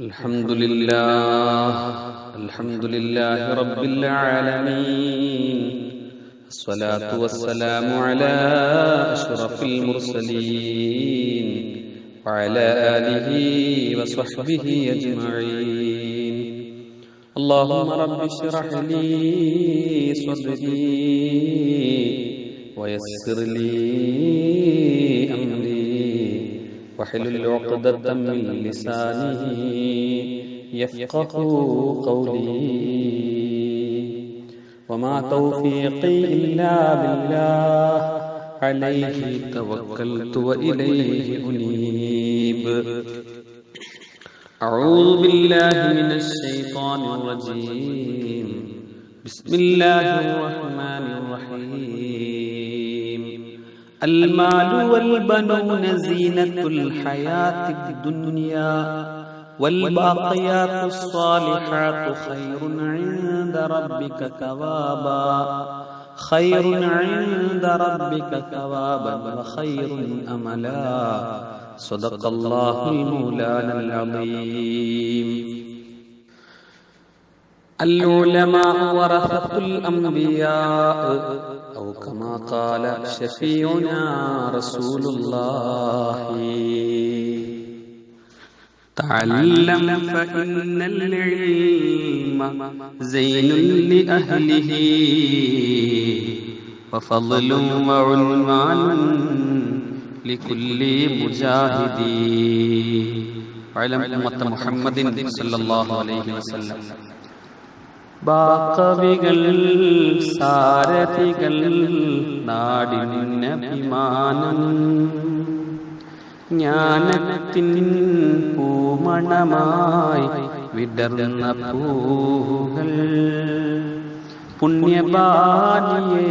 الحمد لله الحمد لله رب العالمين الصلاة والسلام على أشرف المرسلين وعلى آله وصحبه أجمعين. اللهم رب اشرح لي صدري ويسر لي واحلل عقدة من لساني. يفقه قولي. وما توفيقي إلا بالله. عليه توكلت وإليه أنيب. أعوذ بالله من الشيطان الرجيم. بسم الله الرحمن الرحيم. المال والبنون زينة الحياة الدنيا والباقيات الصالحات خير عند ربك ثوابا خير عند ربك ثوابا وخير أملا. صدق الله المولانا العظيم. العلماء ورثة الأنبياء. أو كما قال شفيعنا رسول الله. تعلم فإن العلم زين لأهله وفضل وعنوان لكل مجاهد. علم أمة محمد صلى الله عليه وسلم. ബാക്കവികൾ സാരഥികൾ നാടിനഭിമാനം. ജ്ഞാനത്തിൻ പൂമണമായി വിടർന്ന പൂകൾ പുണ്യബാലിയേ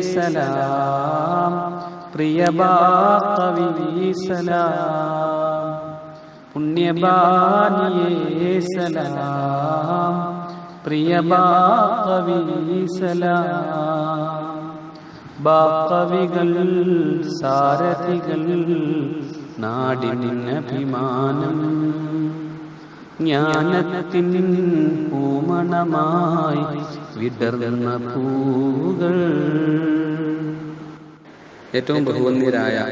സലാം പ്രിയബാക്കവി സലാം. പുണ്യബാലിയേ സലാം പ്രിയ ബാക്കവികൾ സാരഥികൾ നാടിനഭിമാനം. ജ്ഞാനത്തിൻ പൂമണമായി വിടർന്ന പൂകൾ ഏറ്റവും ബഹുവന്യരായ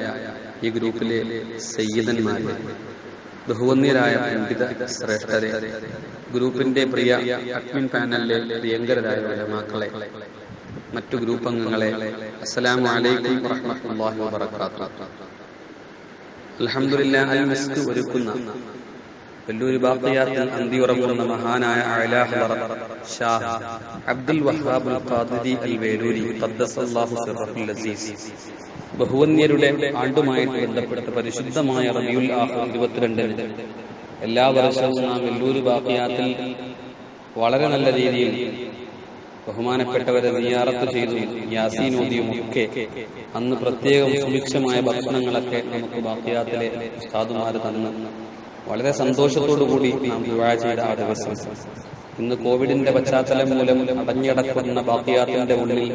ഈ ഗ്രൂപ്പിലെ സയ്യിദന്മാരെ ബഹുവന്യരായ പണ്ഡിത ശ്രേഷ്ഠരെ ഗ്രൂപ്പിന്റെ പ്രിയ അഡ്മിൻ പാനലിലെ പ്രിയങ്കരായ വലമാക്കളെ മറ്റു ഗ്രൂപ്പ് അംഗങ്ങളെ അസ്സലാമു അലൈക്കും വറഹ്മത്തുള്ളാഹി വബറകാതുഹു. അൽ ഒരുക്കുന്ന വെല്ലൂർ ബാഖിയാത്തിൽ അന്തിയുറങ്ങുന്ന മഹാനായ ഷാ അബ്ദുൽ വഹാബുൽ അൽ വേലൂരി ബഹുവന്യരുടെ ആണ്ടുമായിട്ട് ബന്ധപ്പെട്ട പരിശുദ്ധമായ റബിയുൽ ആഹ് ഇരുപത്തിരണ്ടിന് എല്ലാ വർഷവും നാം വെല്ലൂര് ബാക്കിയാത്തിൽ വളരെ നല്ല രീതിയിൽ ബഹുമാനപ്പെട്ടവരെ നിയാറത്ത് ചെയ്തു യാസീനോദിയും ഒക്കെ അന്ന് പ്രത്യേകം സുഭിക്ഷമായ ഭക്ഷണങ്ങളൊക്കെ നമുക്ക് ബാക്കിയാത്തിലെ സാധുമാർ തന്ന് വളരെ സന്തോഷത്തോടു കൂടി നാം ദുവാ ചെയ്ത ആ ദിവസം. ഇന്ന് കോവിഡിന്റെ പശ്ചാത്തലം മൂലം അടഞ്ഞടക്കുന്ന ബാക്കിയാത്തിന്റെ ഉള്ളിൽ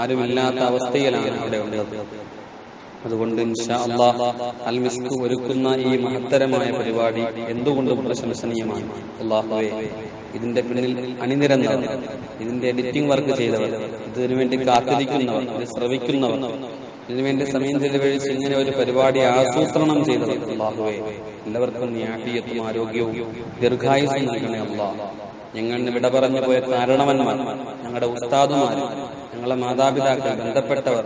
ആരുമില്ലാത്ത അവസ്ഥയിലാണ് അവിടെ ഉള്ളത്. അതുകൊണ്ട് അൽ മിസ്ക് ഒരുക്കുന്ന ഈ മഹത്തരമായ പരിപാടി എന്തുകൊണ്ടും പ്രശംസനീയമാണ്. അള്ളാഹുവെ ഇതിന്റെ പിന്നിൽ അണിനിരന്നവർ ഇതിന്റെ എഡിറ്റിംഗ് വർക്ക് ചെയ്തവർ ഇതിനു വേണ്ടി കാത്തിരിക്കുന്നവർ ഇത് ശ്രവിക്കുന്നവർ ഇതിനുവേണ്ടി സമയം ചെലവഴിച്ച് ഇങ്ങനെ ഒരു പരിപാടി ആസൂത്രണം ചെയ്തവർ അള്ളാഹുവെ എല്ലാവർക്കും ന്യാഫിയത്തും ആരോഗ്യവും ദീർഘായുസും നൽകണേ അള്ളാഹ് ഞങ്ങൾ വിട പറഞ്ഞു പോയ കാരണവന്മാർ ഞങ്ങളുടെ ഉസ്താദുമാർ ഞങ്ങളെ മാതാപിതാക്കൾ ബന്ധപ്പെട്ടവർ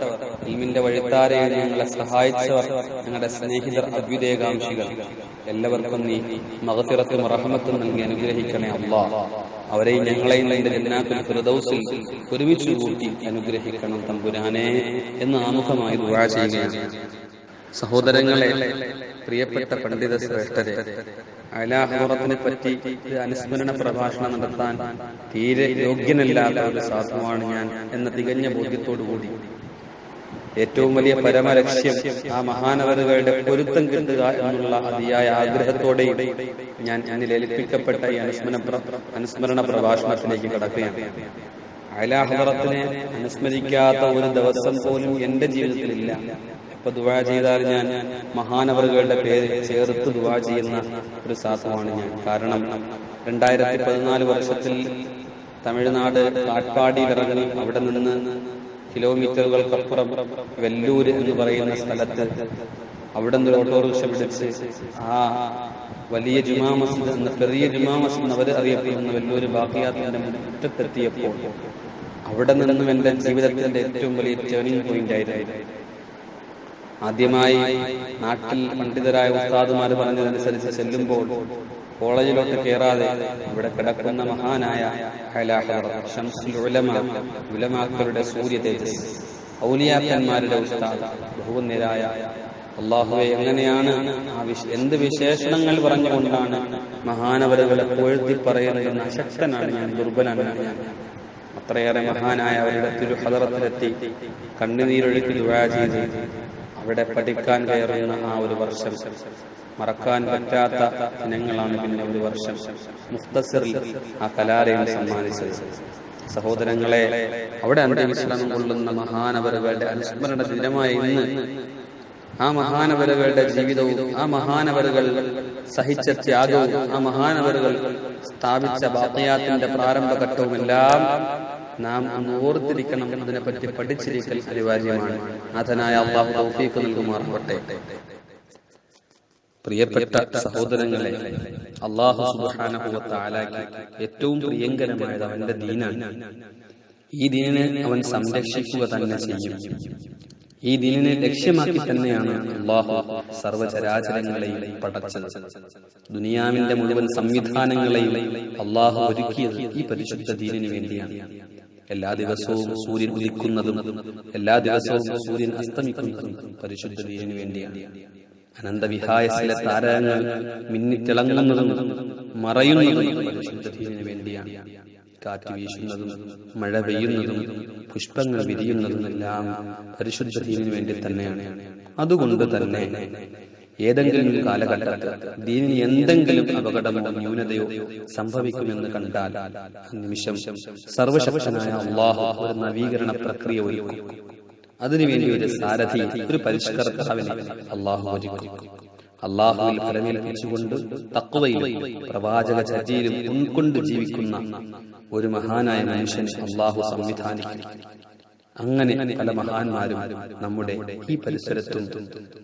ഇൽമിന്റെ വഴിത്താരയിൽ ഞങ്ങളെ സഹായിച്ചവർ ഞങ്ങളുടെ സ്നേഹിതർ അഭ്യുദയകാംക്ഷികൾ. എല്ലാവർക്കും നീ മകത്തിറത്തും റഹമത്തും നൽകി അനുഗ്രഹിക്കണേ അമ്മ അവരെയും ഞങ്ങളെയും നിന്റെ ജന്നാത്തിൽ ഫിറദൌസിൽ ഒരുമിച്ച് കൂട്ടി അനുഗ്രഹിക്കണം തമ്പുരാനെ എന്ന് ആമുഖമായി ചെയ്യുകയാണ്. സഹോദരങ്ങളെ പ്രിയപ്പെട്ട പണ്ഡിത ശ്രേഷ്ഠരെ അലാഹുറത്തിനെ പറ്റി അനുസ്മരണ പ്രഭാഷണം നടത്താൻ തീരെ യോഗ്യനല്ലാത്ത ഒരു സാധുവാണ് ഞാൻ എന്ന തികഞ്ഞ ബോധ്യത്തോടുകൂടി. ഏറ്റവും വലിയ പരമലക്ഷ്യം ആ മഹാനവരുകളുടെ പൊരുത്തം കിട്ടുക എന്നുള്ള അതിയായ ആഗ്രഹത്തോടെ ഞാൻ ഞാനിൽ ഏൽപ്പിക്കപ്പെട്ട ഈ അനുസ്മരണ അനുസ്മരണ പ്രഭാഷണത്തിലേക്ക് കടക്കുകയാണ്. അലാഹുറത്തിനെ അനുസ്മരിക്കാത്ത ഒരു ദിവസം പോലും എന്റെ ജീവിതത്തിലില്ല. ഇപ്പൊ ദുവാ ചെയ്താൽ ഞാൻ മഹാനവറുകളുടെ പേര് ചേർത്ത് ദുവാ ചെയ്യുന്ന ഒരു സാധുവാണ് ഞാൻ. കാരണം രണ്ടായിരത്തി പതിനാല് വർഷത്തിൽ തമിഴ്നാട് കാട്ടാടി ഇറങ്ങി അവിടെ നിന്ന് കിലോമീറ്ററുകൾക്കപ്പുറം വെല്ലൂര് എന്ന് പറയുന്ന സ്ഥലത്ത് അവിടെ നിന്ന് ഓട്ടോറിക്ഷ പിടിച്ച് ആ വലിയ ജുമാ മസ്ജിദ് എന്ന ചെറിയ ജുമാ മസ്ജിദ് അവർ അറിയപ്പെടുന്ന വെല്ലൂര് ബാക്കിയാത്തിന്റെ മുറ്റത്തെത്തിയപ്പോൾ അവിടെ നിന്നും എന്റെ ജീവിതത്തിന്റെ ഏറ്റവും വലിയ ടേണിംഗ് പോയിന്റ് ആയിരുന്നു. ആദ്യമായി നാട്ടിൽ പണ്ഡിതരായ ഉസ്താദുമാർ പറഞ്ഞതനുസരിച്ച് ചെല്ലുമ്പോൾ കോളേജിലോട്ട് കയറാതെ ഇവിടെ കിടക്കുന്ന മഹാനായ ഉലമാക്കളുടെ സൂര്യ തേജസ് ഔലിയാക്കന്മാരുടെ ഉസ്താദ് ബഹുനിരായ അള്ളാഹുവെ എങ്ങനെയാണ് എന്ത് വിശേഷണങ്ങൾ പറഞ്ഞുകൊണ്ടാണ് മഹാനവരുകളെ പൊഴുതി പറയുന്നത് അശക്തനാണ് ഞാൻ ദുർബലനാണ് ഞാൻ. അത്രയേറെ മഹാനായ അവരുടെ തിരുഹദറത്തിലെത്തി കണ്ണുനീരൊഴുക്കി ദുവാ ചെയ്ത് അവിടെ പഠിക്കാൻ കയറുന്ന ആ ഒരു വർഷം. മറക്കാൻ പറ്റാത്ത ദിനങ്ങളാണ് പിന്നെ ഒരു വർഷം. മുഖ്തസറിൽ ആ കലാലയം സമ്മാനിച്ചത്. സഹോദരങ്ങളെ അവിടെ അന്ത്യവിശ്രമം കൊള്ളുന്ന മഹാനവരുകളുടെ അനുസ്മരണ ദിനമായി ഇന്ന് ആ മഹാനവരുകളുടെ ജീവിതവും ആ മഹാനവരുകൾ സഹിച്ച ത്യാഗവും ആ മഹാനവരുകൾ സ്ഥാപിച്ച ബാത്തയാത്തിന്റെ പ്രാരംഭഘട്ടവും എല്ലാം നാം ഒന്ന് ഓർത്തിരിക്കണം അതിനെപ്പറ്റി പഠിച്ചിരിക്കൽ അനിവാര്യമാണ്. നാഥനായ അള്ളാഹു തൗഫീഖ് പ്രിയപ്പെട്ട സഹോദരങ്ങളെ അള്ളാഹു ഏറ്റവും പ്രിയങ്കരമായത് അവന്റെ ദീനാണ്. ഈ ദീനിനെ അവൻ സംരക്ഷിക്കുക തന്നെ ചെയ്യും. ഈ ദീനിനെ ലക്ഷ്യമാക്കി തന്നെയാണ് അള്ളാഹു സർവചരാചരങ്ങളെയും പടച്ചത്. ദുനിയാവിന്റെ മുഴുവൻ സംവിധാനങ്ങളെയും അള്ളാഹു ഒരുക്കിയത് ഈ പരിശുദ്ധ ദീനിനു വേണ്ടിയാണ്. എല്ലാ ദിവസവും സൂര്യൻ ഉദിക്കുന്നതും എല്ലാ ദിവസവും സൂര്യൻ അസ്തമിക്കുന്നതും പരിശുദ്ധ ദീനിനു വേണ്ടിയാണ്. അനന്തവിഹായസിലെ താരങ്ങൾ മിന്നിത്തിളങ്ങുന്നതും മറയുന്നതും പരിശുദ്ധ ദീനിനു വേണ്ടിയാണ്. കാറ്റ് വീശുന്നതും മഴ പെയ്യുന്നതും പുഷ്പങ്ങൾ വിരിയുന്നതും എല്ലാം പരിശുദ്ധ ദീനിനു വേണ്ടി തന്നെയാണ്. അതുകൊണ്ട് തന്നെ ഏതെങ്കിലും ഒരു കാലഘട്ടത്തിൽ ദീനിന് എന്തെങ്കിലും അപകടമോ ന്യൂനതയോ സംഭവിക്കുമെന്ന് കണ്ടാൽ നിമിഷം സർവശക്തനായ ഒരു നവീകരണ പ്രക്രിയ ഒരുക്കും. അതിനുവേണ്ടി ഒരു സാരഥി ഒരു പരിഷ്കർത്താവിനെ അള്ളാഹു ഒരുക്കും. അള്ളാഹുവിൽ ഫലമേൽപ്പിച്ചുകൊണ്ട് തക്കവയിലും പ്രവാചക ചര്യയിലും ഉൾക്കൊണ്ട് ജീവിക്കുന്ന ഒരു മഹാനായ മനുഷ്യൻ അള്ളാഹു സംവിധാനിക്കും. അങ്ങനെ പല മഹാന്മാരും നമ്മുടെ ഈ പരിസരത്തും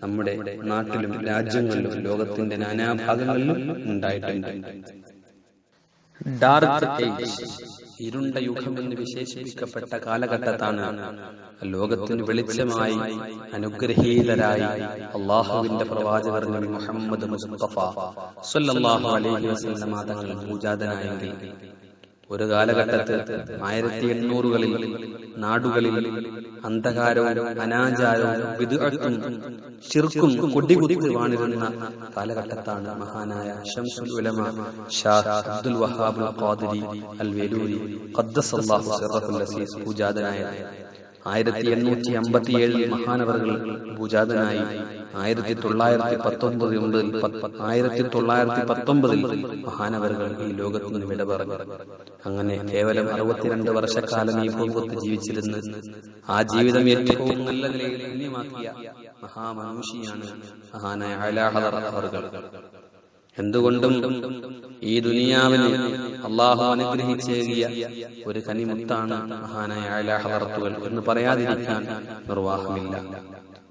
നമ്മുടെ നാട്ടിലും രാജ്യങ്ങളിലും ലോകത്തിന്റെ നാനാഭാഗങ്ങളിലും ഉണ്ടായിട്ടുണ്ട്. ഡാർക്ക് ഏജ് ഇരുണ്ട യുഗം എന്ന് വിശേഷിപ്പിക്കപ്പെട്ട കാലഘട്ടത്താണ് ലോകത്തിന് വെളിച്ചമായി അനുഗ്രഹീതരായി അള്ളാഹുവിന്റെ പ്രവാചകർ നബി മുഹമ്മദ് മുസ്തഫ സല്ലല്ലാഹു അലൈഹി വസല്ലം തങ്ങൾ പൂജാതനായെങ്കിൽ ഒരു കാലഘട്ടത്തിൽ ആയിരത്തി എണ്ണൂറുകളിൽ നാടുകളിൽ അന്ധകാരവും അനാചാരവും വിദുഅത്തും ശിർക്കും കൊടികുത്തി വാണിരുന്ന കാലഘട്ടത്താണ് മഹാനായ ഷംസുൽ ഉലമ ഷാഹ് അബ്ദുൽ വഹാബുൽ ഖാദിരി അൽ വെലൂരി ഖദ്ദസല്ലാഹു സിറഹുൽ അസീസ് പൂജാതനായത് ആയിരത്തി എണ്ണൂറ്റി അമ്പത്തി ഏഴിൽ മഹാനവറുകൾ പൂജാതനായി ആയിരത്തി തൊള്ളായിരത്തി പത്തൊമ്പത് ഒമ്പതിൽ ആയിരത്തി തൊള്ളായിരത്തി പത്തൊമ്പതിൽ മഹാനവറുകൾ ഈ ലോകത്ത് നിന്ന് വിട പറഞ്ഞു അങ്ങനെ കേവലം അറുപത്തിരണ്ട് വർഷക്കാലം ഈ ഭൂമുഖത്ത് ജീവിച്ചിരുന്ന് ആ ജീവിതം ഏറ്റവും നല്ല നിലയിൽ മഹാമനുഷിയാണ് മഹാനായ അലാഹദർ അവറുകൾ എന്തുകൊണ്ടും ഈ ദുനിയാവിന് അള്ളാഹു അനുഗ്രഹിച്ചേകിയ ഒരു കനിമുത്താണ് മഹാനായ അലാഹദർത്തുകൾ എന്ന് പറയാതിരിക്കാൻ നിർവാഹമില്ല.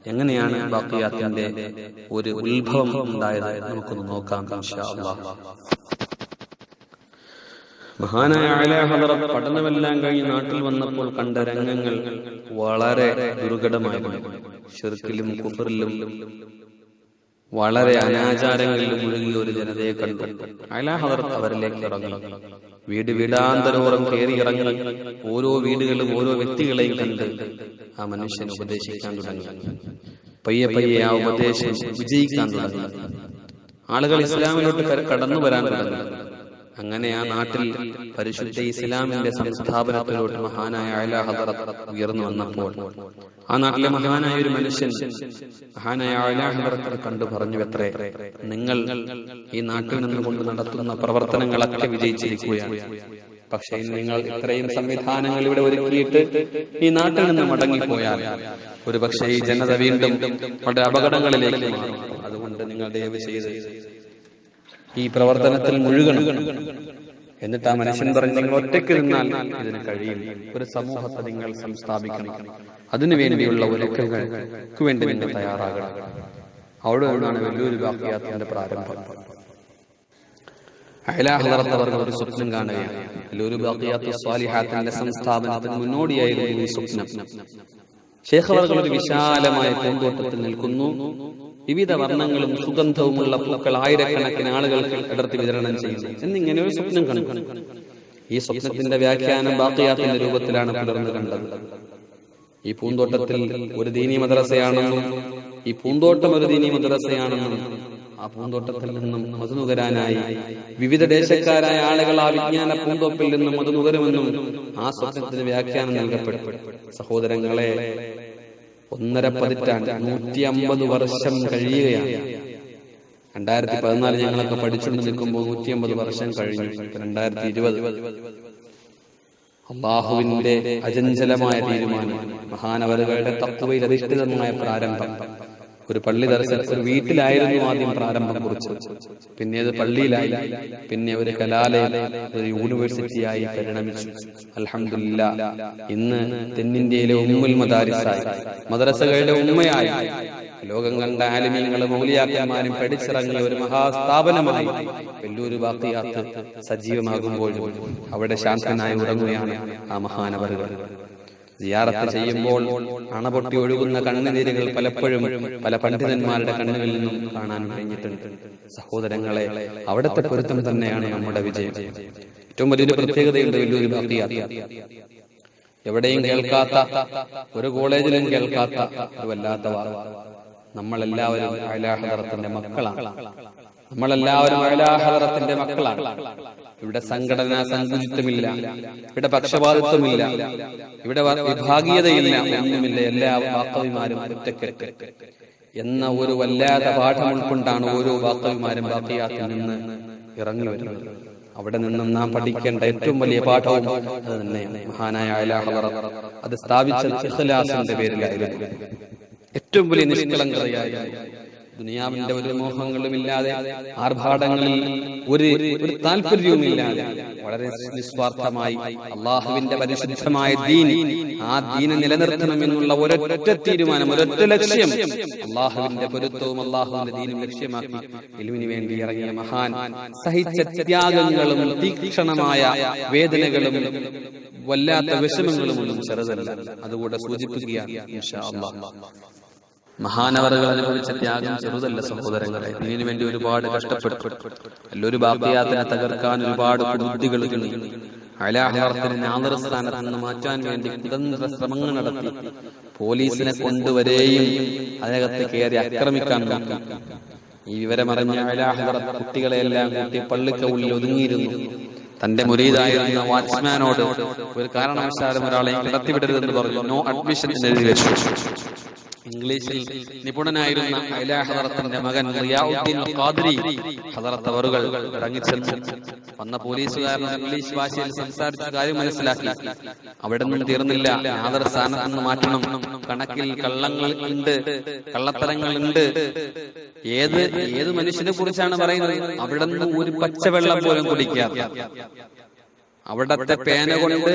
എങ്ങനെയാണ് ബാക്കിയാത്തിന്റെ ഒരു ഉത്ഭവം ഉണ്ടായത് നമുക്കൊന്ന് നോക്കാം മഹാനായ അലാഹദറ പഠനമെല്ലാം കഴിഞ്ഞ് നാട്ടിൽ വന്നപ്പോൾ കണ്ട രംഗങ്ങൾ വളരെ ദുർഘടമായിരുന്നു. ഷിർക്കിലും കുഫറിലും വളരെ അനാചാരങ്ങളിൽ മുഴുകിയ ഒരു ജനതയെ കണ്ടു. അലാഹദർ അവരിലേക്ക് ഇറങ്ങി. വീട് വീടാന്തരോറം കയറി ഇറങ്ങി ഓരോ വീടുകളിലും ഓരോ വ്യക്തികളെയും കണ്ട് ആ മനുഷ്യൻ ഉപദേശിക്കാൻ തുടങ്ങി. പയ്യെ പയ്യെ ആ ഉപദേശം വിജയിക്കാൻ തുടങ്ങി. ആളുകൾ ഇസ്ലാമിലോട്ട് കടന്നു വരാൻ തുടങ്ങി. അങ്ങനെ ആ നാട്ടിൽ പരിശുദ്ധ ഇസ്ലാമിന്റെ സംസ്ഥാപനത്തിലോട്ട് മഹാനായ അയല ഹദറത്ത് ഉയർന്നു വന്നപ്പോൾ ആ നാട്ടിലെ മഹാനായ ഒരു മനുഷ്യൻ മഹാനായ അയല ഹദറത്തിനെ കണ്ടു പറഞ്ഞു എത്രേ നിങ്ങൾ ഈ നാട്ടിൽ നിന്നുകൊണ്ട് നടത്തുന്ന പ്രവർത്തനങ്ങളൊക്കെ വിജയിച്ചിരിക്കുകയാണ്. പക്ഷേ നിങ്ങൾ ഇത്രയും സംവിധാനങ്ങൾ ഇവിടെ ഒരുക്കിയിട്ട് ഈ നാട്ടിൽ നിന്ന് മടങ്ങിപ്പോയാൽ ഒരു പക്ഷേ ഈ ജനത വീണ്ടും വളരെ അപകടങ്ങളിലേക്ക് മാറും. അതുകൊണ്ട് നിങ്ങൾ ദയവ് ചെയ്ത് ഈ പ്രവർത്തനത്തിൽ മുഴുകണം. എന്നിട്ട് ആ മനുഷ്യൻ പറഞ്ഞു നിങ്ങൾ ഒറ്റയ്ക്ക് നിന്നാൽ ഇതിന് കഴിയും. ഒരു സമൂഹത്തെ നിങ്ങൾ സംസ്ഥാപിക്കണം. അതിനു വേണ്ടിയുള്ള ഒരുക്കങ്ങൾക്ക് വേണ്ടി നിങ്ങൾ തയ്യാറാകണം. അവിടെ നിന്നാണ് വലിയൊരു വാക്യാത്തിന്റെ പ്രാരംഭം. അയലാഹ്ലർത്തവർ ഒരു സ്വപ്നം കാണുകയാണ്. വലിയൊരു ബാക്കിയാത്ത സ്വാലിഹാത്തിന്റെ സംസ്ഥാപനത്തിന് മുന്നോടിയായിരുന്നു ഈ സ്വപ്നം. അവർ ഒരു വിശാലമായ പൂന്തോട്ടത്തിൽ നിൽക്കുന്നു. വിവിധ വർണങ്ങളും സുഗന്ധവുമുള്ള പൂക്കൾ ആയിരക്കണക്കിന് ആളുകൾക്ക് അടർത്തി വിതരണം ചെയ്യുന്നു. എന്നിങ്ങനെ ഒരു സ്വപ്നം കണ്ടു. ഈ സ്വപ്നത്തിന്റെ വ്യാഖ്യാനം ബാക്കിയാത്തിന്റെ രൂപത്തിലാണ് പുലർന്നു കണ്ടത്. ഈ പൂന്തോട്ടത്തിൽ ഒരു ദീനി മദ്രസയാണെന്നും ഈ പൂന്തോട്ടം ഒരു ദീനി മദ്രസയാണെന്നും ആ പൂന്തോട്ടത്തിൽ നിന്നും മധുനുകരാനായി വിവിധ ദേശക്കാരായ ആളുകൾ ആ വിജ്ഞാന പൂന്തോപ്പിൽ നിന്നും മധുനുകരുമെന്നും ആ സ്വപ്നത്തിന് വ്യാഖ്യാനം നൽകപ്പെട്ടു. സഹോദരങ്ങളെ ഒന്നര പതിറ്റാണ്ട് നൂറ്റി അമ്പത് വർഷം കഴിയുകയാണ്. രണ്ടായിരത്തി പതിനാല് ഞങ്ങളൊക്കെ പഠിച്ചുകൊണ്ട് നിൽക്കുമ്പോൾ നൂറ്റി അമ്പത് വർഷം കഴിഞ്ഞു. രണ്ടായിരത്തി ഇരുപത് അള്ളാഹുവിന്റെ അചഞ്ചലമായ തീരുമാനം മഹാനവരുകളുടെ തത്വയിൽ അധിഷ്ഠിതമായ പ്രാരംഭം. ഒരു പള്ളി ദർശനം ഒരു വീട്ടിലായിരുന്നു ആദ്യം പ്രാരംഭം കുറിച്ചത്. പിന്നെ അത് പള്ളിയിലായി പിന്നെ ഒരു കലാലയം ഒരു യൂണിവേഴ്സിറ്റിയായി പരിണമിച്ചു. അലഹമില്ല ഇന്ന് തെന്നിന്ത്യയിലെ ഉമ്മുൽ മദാരിസായി. മദ്രസകളുടെ ഉമ്മയായി. ലോകം കണ്ട ആലിമീങ്ങളും മൗലിയാക്കന്മാരും പഠിച്ചിറങ്ങിയ ഒരു മഹാസ്ഥാപനമായി വെല്ലൂര് ബാക്കിയാത്ത് സജീവമാകുമ്പോഴും അവിടെ ശാന്തനായി ഉറങ്ങുകയാണ് ആ മഹാനവറുകൾ. സിയാറത്ത് ചെയ്യുമ്പോൾ അണപൊട്ടി ഒഴുകുന്ന കണ്ണുനീരുകൾ പലപ്പോഴും പല പണ്ഡിതന്മാരുടെ കണ്ണുകളിൽ നിന്നും കാണാൻ കഴിഞ്ഞിട്ടുണ്ട്. സഹോദരങ്ങളെ അവിടുത്തെ പൊരുത്തം തന്നെയാണ് നമ്മുടെ വിജയം. ഏറ്റവും വലിയൊരു പ്രത്യേകതയുണ്ട് വലിയൊരു ബാക്കിയാത്ത എവിടെയും കേൾക്കാത്ത ഒരു കോളേജിലും കേൾക്കാത്ത ഒരു വല്ലാത്ത നമ്മളെല്ലാവരും അയലാഹദറത്തിന്റെ മക്കളാണ്. നമ്മളെല്ലാവരും അയലാഹദറത്തിന്റെ മക്കളാണ്. ഇവിടെ സംഘടനാ സങ്കുചിത്വമില്ല ഇവിടെ പക്ഷപാതിത്വമില്ല. ഇവിടെ വിഭാഗീയതയില്ല. ഒന്നുമില്ല. എല്ലാ വാക്കവിമാരും ഒറ്റക്കെട്ട്. എന്ന ഒരു വല്ലാത്ത പാഠം ഉൾക്കൊണ്ടാണ് ഓരോ വാക്കവിമാരും ബാക്കിയാത്തിൽ നിന്ന് ഇറങ്ങി വരുന്നത്. അവിടെ നിന്നും നാം പഠിക്കേണ്ട ഏറ്റവും വലിയ പാഠവും അത് മഹാനായ അയലാഹദറ. അത് സ്ഥാപിച്ച ഇഖ്ലാസിന്റെ പേരിലായിരുന്നു. ഏറ്റവും വലിയ നിഷ്കളങ്കതയായിരുന്നു. ദുനിയാവിന്റെ ഒരു മോഹങ്ങളുമില്ലാതെ ആർഭാടങ്ങളിൽ ഒരു ഒരു താല്പര്യവുമില്ലാതെ വളരെ നിസ്വാർത്ഥമായി അള്ളാഹുവിന്റെ പരിശുദ്ധമായ ദീൻ ആ ദീനെ നിലനിർത്തണമെന്നുള്ള ഒരൊറ്റ തീരുമാനം ഒരൊറ്റ ലക്ഷ്യം അള്ളാഹുവിന്റെ പൊരുത്തവും അള്ളാഹുവിന്റെ ദീനും ലക്ഷ്യമാക്കി ഇലുവിന് വേണ്ടി ഇറങ്ങിയ മഹാൻ സഹിച്ച ത്യാഗങ്ങളും തീക്ഷണമായ വേദനകളും വല്ലാത്ത വിഷമങ്ങളും ഒന്നും ചെറുതല്ല. അതുകൂടെ സൂചിപ്പിക്കുകയാണ് മഹാനവറുകൾ അനുഭവിച്ച ത്യാഗം ചെറുതല്ല സഹോദരങ്ങളെ. ഇതിനു വേണ്ടി ഒരുപാട് കഷ്ടപ്പെട്ടു. ബാക്കിയാത്തിനെ തകർക്കാൻ ഒരുപാട് ബുദ്ധികൾ നാദർസ്ഥാനത്ത് നിന്ന് മാറ്റാൻ വേണ്ടി കുതന്ത്ര ശ്രമങ്ങൾ നടത്തി. പോലീസിനെ കൊണ്ടുവരെയും അതിനകത്ത് കയറി ആക്രമിക്കാൻ നോക്കി ഈ വിവരമറിഞ്ഞ അലാഹർ കുട്ടികളെല്ലാം കൂട്ടി പള്ളിക്ക ഉള്ളിൽ ഒതുങ്ങിയിരുന്നു. തന്റെ മുരീതായിരുന്ന വാച്ച്മാനോട് ഒരു കാരണവശാലും ഒരാളെ കിടത്തിവിടരുതെന്ന് പറഞ്ഞു. നോ അഡ്മിഷൻ എഴുതി വെച്ചു. ഇംഗ്ലീഷിൽ നിപുണനായിരുന്ന ഹദറത്തിന്റെ മകൻ റിയാഉദ്ദീൻ ഖാദിരി ഹദറത്ത് അവറുകൾ ഇറങ്ങിച്ചെന്നു. വന്ന പോലീസുകാരൻ ഇംഗ്ലീഷ് ഭാഷയിൽ സംസാരിച്ച കാര്യം മനസ്സിലാക്കി. അവിടെ നിന്നും തീർന്നില്ല. യാതൊരു സ്ഥാനത്ത് നിന്ന് മാറ്റണം. കണക്കിൽ കള്ളങ്ങൾ ഉണ്ട്. കള്ളത്തരങ്ങൾ ഉണ്ട്. ഏത് ഏത് മനുഷ്യനെ കുറിച്ചാണ് പറയുന്നത്? അവിടെ നിന്ന് ഒരു പച്ചവെള്ളം പോലും കുടിക്കാതെ അവിടത്തെ പേന കൊണ്ട്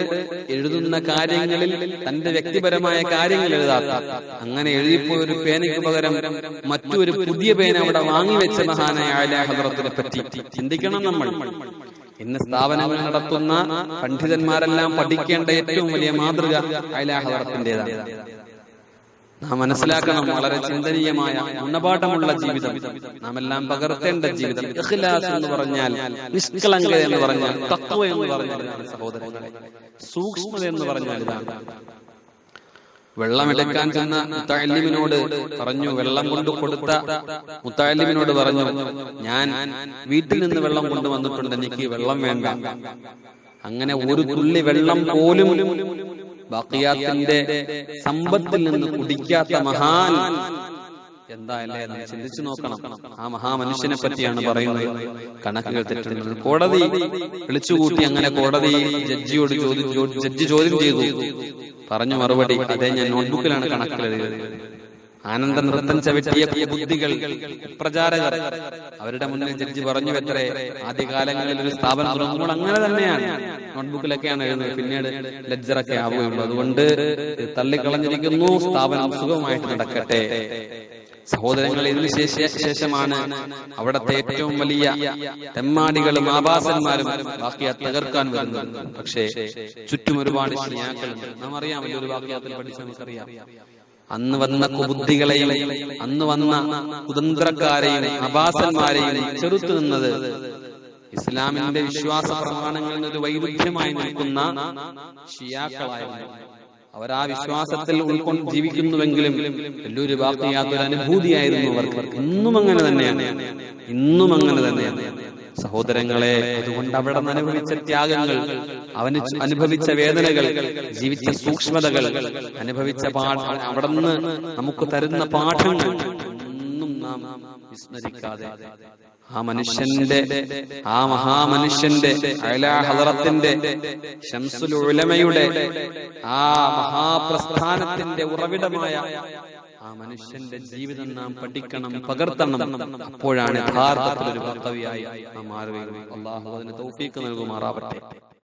എഴുതുന്ന കാര്യങ്ങളിൽ തന്റെ വ്യക്തിപരമായ കാര്യങ്ങൾ എഴുതാത്ത അങ്ങനെ എഴുതിപ്പോ ഒരു പേനയ്ക്ക് പകരം മറ്റൊരു പുതിയ പേന അവിടെ വാങ്ങിവെച്ച മഹാനായ ആലാഹദ്രത്തിനെ പറ്റി ചിന്തിക്കണം നമ്മൾ. ഇന്ന് സ്ഥാപനങ്ങൾ നടത്തുന്ന പണ്ഡിതന്മാരെല്ലാം പഠിക്കേണ്ട ഏറ്റവും വലിയ മാതൃക അയലാഹദ്രത്തിന്റെതാണ് നാം മനസ്സിലാക്കണം വളരെ ചിന്തനീയമായ ഗുണപാഠമുള്ള ജീവിതം. നാം എല്ലാം പകർത്തേണ്ട ജീവിതം. ഇഖ്ലാസ് എന്ന് പറഞ്ഞാൽ നിഷ്കളങ്കത എന്ന് പറഞ്ഞാൽ തത്വ എന്ന് പറഞ്ഞാൽ സഹോദരങ്ങളെ. സൂക്ഷ്മത എന്ന് പറഞ്ഞാൽ ഇതാണ്. വെള്ളമെടുക്കാൻ ചെന്ന മുത്താലിമിനോട് പറഞ്ഞു വെള്ളം കൊണ്ട് കൊടുത്ത മുത്താലിമിനോട് പറഞ്ഞു ഞാൻ വീട്ടിൽ നിന്ന് വെള്ളം കൊണ്ടുവന്നിട്ടുണ്ട്. എനിക്ക് വെള്ളം വേണ്ട. അങ്ങനെ ഒരു തുള്ളി വെള്ളം പോലും ബാക്കിയാത്തിന്റെ സമ്പത്തിൽ നിന്ന് കുടിക്കാത്ത മഹാൻ. എന്തായാലേ നാം ചിന്തിച്ചു നോക്കണം. ആ മഹാമനുഷ്യനെ പറ്റിയാണ് പറയുന്നത്. കണക്കുകൾ തെറ്റുന്നത് കോടതി വിളിച്ചുകൂട്ടി അങ്ങനെ കോടതി ജഡ്ജിയോട് ചോദിച്ചു ജഡ്ജി ചോദ്യം ചെയ്തു. പറഞ്ഞു മറുപടി. അതെ ഞാൻ നോട്ട്ബുക്കിലാണ് കണക്കുകൾ എഴുതിയത് ആനന്ദ നൃത്തം ചവിട്ടിയ ബുദ്ധികൾ പ്രചാരകർ. അവരുടെ മുന്നിൽ ജഡ്ജി പറഞ്ഞു എത്രേ ആദ്യകാലങ്ങളിൽ ഒരു സ്ഥാപനം തുടങ്ങുമ്പോൾ അങ്ങനെ തന്നെയാണ്. നോട്ട്ബുക്കിലൊക്കെയാണ് എഴുതുന്നത് പിന്നീട് ലജ്ജറൊക്കെ ആവുകയുള്ളൂ അതുകൊണ്ട് തള്ളിക്കളഞ്ഞിരിക്കുന്നു സ്ഥാപനം സുഖമായിട്ട് നടക്കട്ടെ. സഹോദരങ്ങൾ ഇതിനു ശേഷ ശേഷമാണ് അവിടത്തെ ഏറ്റവും വലിയ തെമ്മാടികളും ആഭാസന്മാരും ബാക്കിയ തകർക്കാൻ വരുന്നത്. പക്ഷേ ചുറ്റും ഒരുപാട് നാം അറിയാമല്ലോ ഒരു വാക്യത്തിൽ പഠിച്ച് നമുക്കറിയാം. അന്ന് വന്ന കുബുദ്ധികളെയും അന്ന് വന്ന കുതന്ത്രക്കാരെയും അബാസന്മാരെയും ചെറുത്തു നിന്നത് ഇസ്ലാമിന്റെ വിശ്വാസ പ്രമാണങ്ങളിൽ ഒരു വൈരുദ്ധ്യമായി നിൽക്കുന്ന ഷിയാക്കളായിരുന്നു. അവർ ആ വിശ്വാസത്തിൽ ഉൾക്കൊണ്ട് ജീവിക്കുന്നുവെങ്കിലും വലിയൊരു ബാക്കിയാത്തൊരു അനുഭൂതിയായിരുന്നു അവർക്ക്. ഇന്നും അങ്ങനെ തന്നെയാണ്. ഇന്നും അങ്ങനെ തന്നെയാണ്. സഹോദരങ്ങളെ അതുകൊണ്ട് അവിടെ അനുഭവിച്ച ത്യാഗങ്ങൾ അവന് അനുഭവിച്ച വേദനകൾ ജീവിച്ച സൂക്ഷ്മതകൾ അനുഭവിച്ച പാഠ അവിടെ നിന്ന് നമുക്ക് തരുന്ന പാഠങ്ങൾ ഒന്നും നാം വിസ്മരിക്കാതെ ആ മനുഷ്യന്റെ ആ മഹാമനുഷ്യന്റെ അയലാ ഹദറത്തിന്റെ ഷംസുൽ ഉലമയുടെ ആ മഹാപ്രസ്ഥാനത്തിന്റെ ഉറവിടമായ ആ മനുഷ്യന്റെ ജീവിതം നാം പഠിക്കണം പകർത്തണം. അപ്പോഴാണ് യഥാർത്ഥത്തിൽ ഒരു കർത്തവ്യായി നാം മാറുകയും അള്ളാഹു അതിന് തൗഫീക്ക് നൽകുമാറാവട്ടെ.